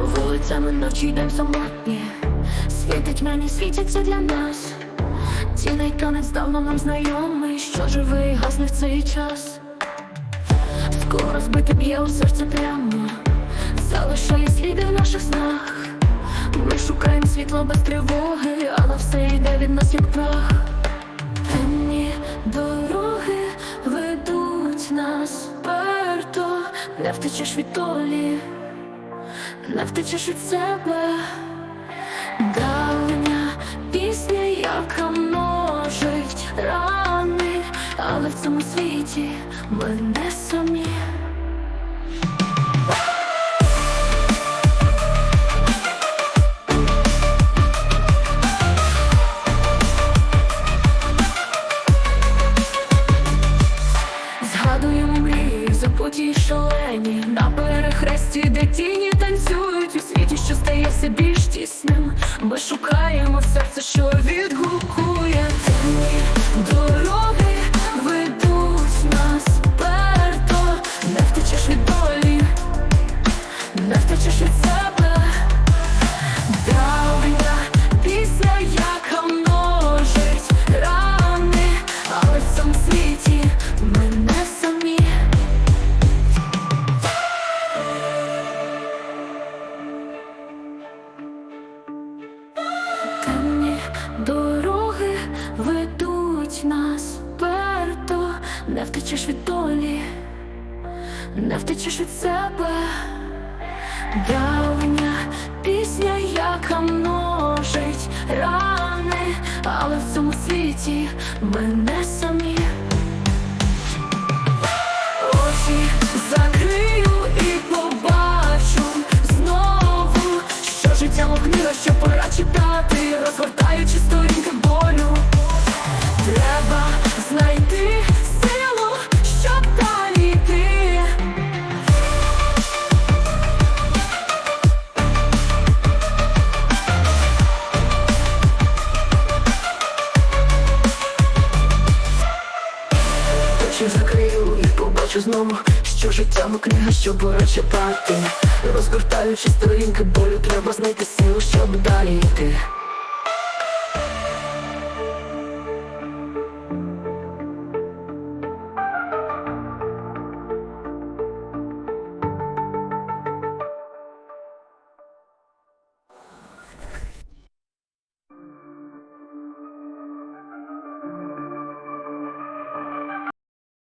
вулицями ночі йдем самотні Світить мені, світяться для нас Цілий танець давно нам знайомий, що живий гасне в цей час. Скоро збити б'є у серце прямо, залишає сліди в наших снах. Ми шукаємо світло без тривоги, але все йде від нас як прах. Темні дороги ведуть нас перто, не втечеш від долі, не втечеш від себе. Давня пісня, яка множить рани, але в цьому світі ми не самі. Згадуємо мрії, забуті й шалені На перехресті, де тіні танцюють у світі, що стає все більш тісним. Ми шукаємо серце, що відгукує не втечеш від долі, не втечеш від себе. Давня пісня, яка множить рани, але в цьому світі ми не самі. Побачу знову, що життя мов книга, що бороче пати Розгортаючи сторінки болю, треба знайти силу, щоб далі йти